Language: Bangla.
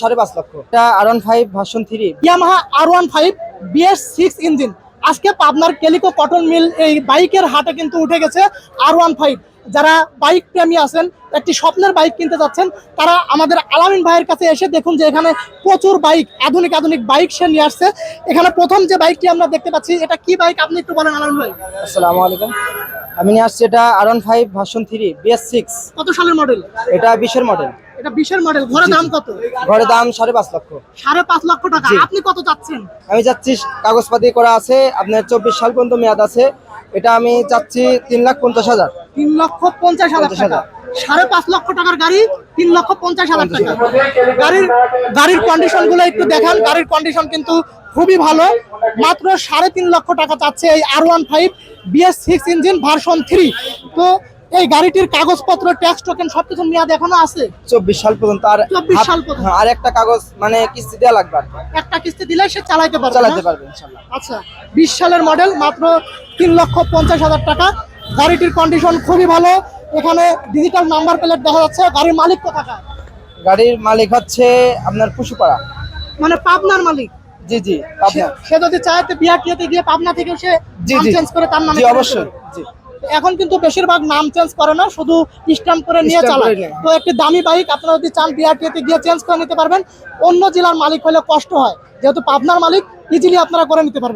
সাড়ে পাঁচ লক্ষ। এটা R one five version three Yamaha R one five BS six engine আজকে পাবনার কেলিকো কটন মিল এই বাইকের হাটে কিন্তু উঠে গেছে আর ওয়ান ফাইভ যারা বাইক প্রেমী আছেন একটি স্বপ্নের বাইক কিনতে যাচ্ছেন তারা আমাদের আলামিন ভাইয়ের কাছে এসে দেখুন যে এখানে প্রচুর বাইক আধুনিক আধুনিক বাইক সে নিয়ে আসছে। এখানে প্রথম যে বাইকটি আমরা দেখতে পাচ্ছি এটা কি বাইক? আপনি একটু বলেন আলামিন ভাই। আসসালামু আলাইকুম। আমি নিয়ে আসছি এটা R one five version three BS six কত সালের মডেল এটা বিশের মডেল এটা বিশের মডেল ঘরে দাম কত? ঘরে দাম সাড়ে পাঁচ লক্ষ। সাড়ে পাঁচ লক্ষ টাকা। আপনি কত চাচ্ছেন? আমি চাচ্ছি কাগজপাতি করা আছে আপনার চব্বিশ সাল পর্যন্ত মেয়াদ আছে। এটা আমি চাচ্ছি তিন লাখ পঞ্চাশ হাজার। তিন লক্ষ পঞ্চাশ হাজার টাকা। সাড়ে পাঁচ লক্ষ টাকার গাড়ি তিন লক্ষ পঞ্চাশ হাজার টাকা। গাড়ির গাড়ির কন্ডিশনগুলো একটু দেখান। গাড়ির কন্ডিশন কিন্তু খুবই ভালো। মাত্র সাড়ে তিন লক্ষ টাকা চাচ্ছে এই R one five BS six engine version three তো এই গাড়িটির কাগজপত্র ট্যাক্স টোকেন সবকিছু মেয়াদ এখনও আছে? চব্বিশ সাল পর্যন্ত আর 24 সাল পর্যন্ত। হ্যাঁ, আর একটা কাগজ মানে কিস্তি দেওয়া লাগবে একটা কিস্তি দিলে সে চালাইতে পারবে চালাতে পারবে ইনশাল্লাহ। আচ্ছা বিশ সালের মডেল মাত্র তিন লক্ষ পঞ্চাশ হাজার টাকা। গাড়িটির কন্ডিশন খুবই ভালো। এখানে ডিজিটাল নাম্বার প্লেট দেখা যাচ্ছে। গাড়ির মালিক কোথাকার? গাড়ির মালিক হচ্ছে আপনার পুশুপাড়া। মানে পাবনার মালিক? জি জি সে- সে যদি চায় বিআরটিএতে গিয়ে পাবনা থেকে সে। চেঞ্জ করে তার নামে জি অবশ্যই। জি। এখন কিন্তু বেশিরভাগ নাম চেঞ্জ করে না শুধু স্ট্যাম্প করে নিয়ে চালায়। তো একটি দামি বাইক আপনারা যদি চান বিআরটিএতে গিয়ে চেঞ্জ করে নিতে পারবেন অন্য জেলার মালিক হলে কষ্ট হয়। যেহেতু পাবনার মালিক ইজিলি আপনারা করে নিতে পারবেন।